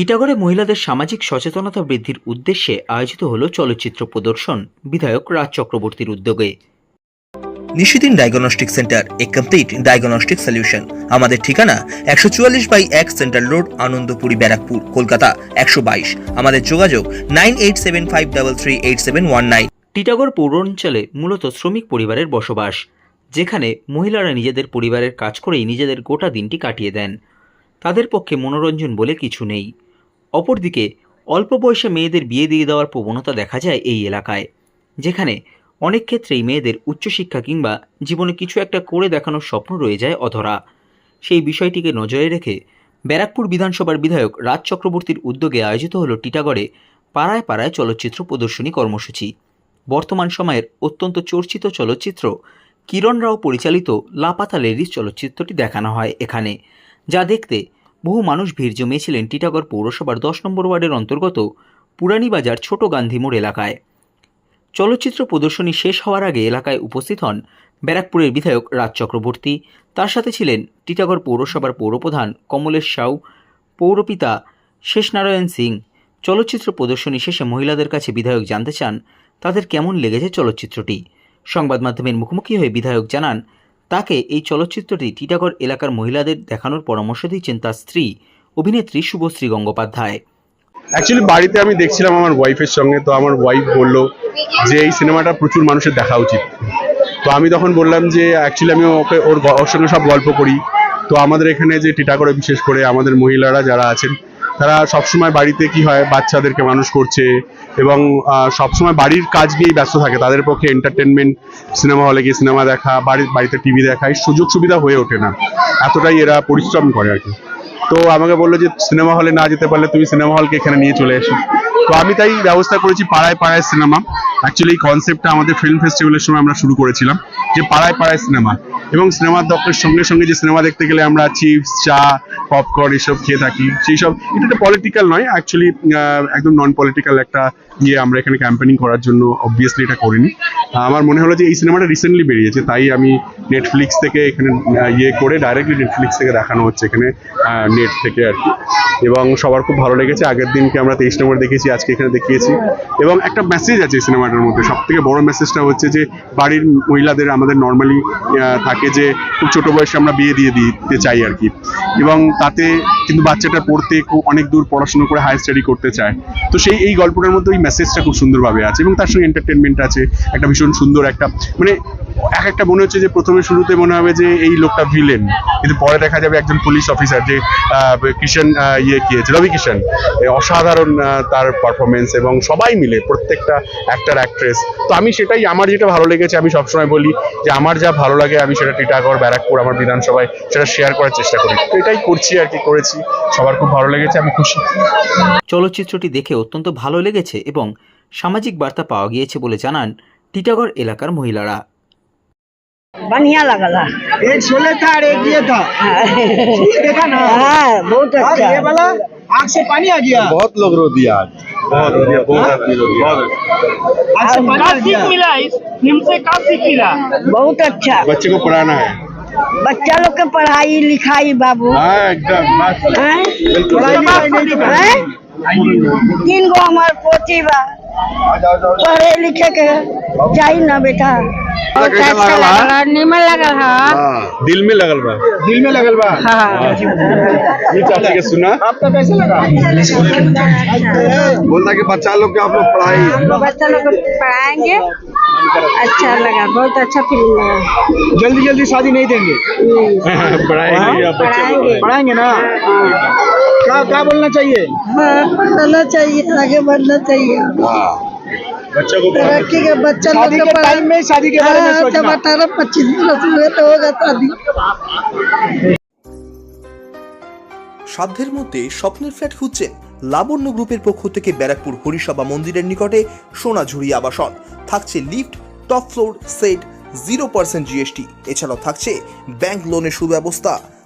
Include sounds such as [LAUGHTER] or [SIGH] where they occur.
টিটাগড়ে মহিলাদের সামাজিক সচেতনতা বৃদ্ধির উদ্দেশ্যে আয়োজিত হলো চলচ্চিত্র প্রদর্শন বিধায়ক রাজ চক্রবর্তীর উদ্যোগে। নিশিদিন ডায়াগনস্টিক সেন্টার এ কমপ্লিট ডায়াগনস্টিক সলিউশন। আমাদের ঠিকানা একশো চুয়াল্লিশ বাই এক সেন্ট্রাল রোড আনন্দপুরি ব্যারাকপুর কলকাতা একশো বাইশ। আমাদের যোগাযোগ nine eight seven five double three eight seven one nine. Titagarh পৌরাঞ্চলে মূলত শ্রমিক পরিবারের বসবাস যেখানে মহিলারা নিজেদের পরিবারের কাজ করেই নিজেদের গোটা দিনটি কাটিয়ে দেন। তাদের পক্ষে মনোরঞ্জন বলে কিছু নেই। অপরদিকে অল্প বয়সে মেয়েদের বিয়ে দিয়ে দেওয়ার প্রবণতা দেখা যায় এই এলাকায়, যেখানে অনেক ক্ষেত্রেই মেয়েদের উচ্চশিক্ষা কিংবা জীবনে কিছু একটা করে দেখানোর স্বপ্ন রয়ে যায় অধরা। সেই বিষয়টিকে নজরে রেখে ব্যারাকপুর বিধানসভার বিধায়ক রাজ চক্রবর্তীর উদ্যোগে আয়োজিত হলো টিটাগড়ে পাড়ায় পাড়ায় চলচ্চিত্র প্রদর্শনী কর্মসূচি। বর্তমান সময়ের অত্যন্ত চর্চিত চলচ্চিত্র কিরণ রাও পরিচালিত লাপাতা লেডিস চলচ্চিত্রটি দেখানো হয় এখানে, যা দেখতে বহু মানুষ ভিড় জমিয়েছিলেন টিটাগড় পৌরসভার দশ নম্বর ওয়ার্ডের অন্তর্গত পুরানীবাজার ছোট গান্ধী মোড় এলাকায়। চলচ্চিত্র প্রদর্শনী শেষ হওয়ার আগে এলাকায় উপস্থিত হন ব্যারাকপুরের বিধায়ক রাজ চক্রবর্তী। তার সাথে ছিলেন টিটাগড় পৌরসভার পৌরপ্রধান কমলেশ সাউ, পৌরপিতা শেষনারায়ণ সিং। চলচ্চিত্র প্রদর্শনী শেষে মহিলাদের কাছে বিধায়ক জানতে চান, তাদের কেমন লেগেছে চলচ্চিত্রটি? সংবাদ মাধ্যমের মুখোমুখি হয়ে বিধায়ক জানান তাকে এই চলচ্চিত্রটি টিটাগড় এলাকার মহিলাদের দেখানোর পরামর্শ দিচ্ছেন তার স্ত্রী, অভিনেত্রী শুভশ্রী গঙ্গোপাধ্যায়। অ্যাকচুয়ালি বাড়িতে আমি দেখছিলাম আমার ওয়াইফের সঙ্গে, তো আমার ওয়াইফ বলল যে এই সিনেমাটা প্রচুর মানুষের দেখা উচিত। তো আমি তখন বললাম যে অ্যাকচুয়ালি আমি ওকে, ওর ওর সঙ্গে সব গল্প করি। তো আমাদের এখানে যে টিটাগড়ে বিশেষ করে আমাদের মহিলারা যারা আছেন তারা সবসময় বাড়িতে কি হয়, বাচ্চাদেরকে মানুষ করছে এবং সবসময় বাড়ির কাজ নিয়েই ব্যস্ত থাকে। তাদের পক্ষে এন্টারটেনমেন্ট সিনেমা হলে গিয়ে সিনেমা দেখা, বাড়ির, বাড়িতে টিভি দেখা, এই সুযোগ সুবিধা হয়ে ওঠে না। এতটাই এরা পরিশ্রম করে আর কি। তো আমাকে বলল যে সিনেমা হলে না যেতে পারলে তুমি সিনেমা হলকে এখানে নিয়ে চলে এসো। তো আমি তাই ব্যবস্থা করেছি পাড়ায় পাড়ায় সিনেমা অ্যাকচুয়ালি এই কনসেপ্টটা আমাদের ফিল্ম ফেস্টিভ্যালের সময় আমরা শুরু করেছিলাম। যে পাড়ায় পাড়ায় সিনেমা। এবং সিনেমার দপ্তরের সঙ্গে সঙ্গে যে সিনেমা দেখতে গেলে আমরা চিপস, চা, পপকর্ন এসব খেয়ে থাকি। সেই সব এটা একটা পলিটিক্যাল নয় অ্যাকচুয়ালি একদম নন পলিটিক্যাল একটা ইয়ে আমরা এখানে ক্যাম্পেনিং করার জন্য অবভিয়াসলি এটা করিনি। আমার মনে হলো যে এই সিনেমাটা রিসেন্টলি বেরিয়েছে, তাই আমি নেটফ্লিক্স থেকে এখানে ইয়ে করে ডাইরেক্টলি নেটফ্লিক্স থেকে দেখানো হচ্ছে এখানে নেট থেকে আর কি। এবং সবার খুব ভালো লেগেছে, আগের দিনকে আমরা তেইশ নম্বর দেখেছি, আজকে এখানে দেখিয়েছি। এবং একটা মেসেজ আছে এই সিনেমাটার মধ্যে সব থেকে বড় মেসেজটা হচ্ছে যে বাড়ির মহিলাদের আমাদের নর্মালি থাকে যে খুব ছোটো বয়সে আমরা বিয়ে দিয়ে দিতে চাই আর কি। এবং তাতে কিন্তু বাচ্চাটা পড়তে খুব অনেক দূর পড়াশুনো করে হায়ার স্টাডি করতে চায়। তো সেই এই গল্পটার মধ্যে ওই মেসেজটা খুব সুন্দরভাবে আছে এবং তার সঙ্গে এন্টারটেনমেন্ট আছে, একটা ভীষণ সুন্দর একটা মানে এক একটা মনে হচ্ছে যে প্রথমে শুরুতে মনে হবে যে এই লোকটা ভিলেন কিন্তু পরে দেখা যাবে একজন পুলিশ অফিসার যে কিষণ ইয়ে কিয়েছে রবি কিষণ অসাধারণ তার পারফরমেন্স এবং সবাই মিলে প্রত্যেকটা অ্যাক্টার অ্যাক্ট্রেস তো আমি সেটাই, আমার যেটা ভালো লেগেছে, আমি সবসময় বলি যে আমার যা ভালো লাগে, আমি সেটা টিটাগড়, ব্যারাকপুর, আমার বিধানসভায় সেটা শেয়ার করার চেষ্টা করি। তো এটাই করছি আর কি, করেছি। সবার খুব ভালো লেগেছে, আমি খুশি। চলচ্চিত্রটি দেখে অত্যন্ত ভালো লেগেছে এবং সামাজিক বার্তা পাওয়া গিয়েছে বলে জানান টিটাগড় এলাকার মহিলারা। बढ़िया लगल एक शोले था और एक ये था। देखा ना? हाँ बहुत अच्छा। ये वाला आग से पानी आ गया। बहुत लोग रो दिया आज। बहुत रो दिया बहुत आदमी रो दिया आग से पानी मिला इस फ़िल्म से का सीख मिला। बहुत अच्छा। बच्चे को पढ़ाना है। बच्चा लोग के पढ़ाई लिखाई बाबू। हाँ एकदम। हैं? हैं? तीन गो हमार पोती बा। पढ़े लिखे के चाहिए ना बेटा। अच्छा निमन लगल हाँ हाँ, दिल में लगल बा। दिल में लगल बा? हाँ। ये चाची के सुना। आपका कैसे लगा? बोलता कि बच्चा लोग के आप लोग पढ़ाई। बच्चा लोग पढ़ाएँगे। अच्छा लगा बहुत अच्छा फ़िल्म लगा जल्दी जल्दी शादी नहीं देंगे? को [LAUGHS] पढ़ाएँगे। पढ़ाएँगे। ना? क्या क्या बोलना चाहिए हाँ पढ़ना चाहिए आगे बढ़ना चाहिए हाँ बच्चों को पढ़ाना तरक्की के बच्चा लोग शादी के के पढ़ा- टाइम में शादी के बारे में हाँ, जब सोचना अठारह पच्चीस वर्ष हुए तो होगा शादी সাধ্যের মধ্যে স্বপ্নের ফ্ল্যাট খুঁজছেন লাবণ্য গ্রুপের পক্ষ থেকে ব্যারাকপুর হরিসভা মন্দিরের নিকটে সোনাঝুরি আবাসন থাকছে lift top floor set zero percent GST এছাড়াও থাকছে ব্যাংক লোনের সুব্যবস্থা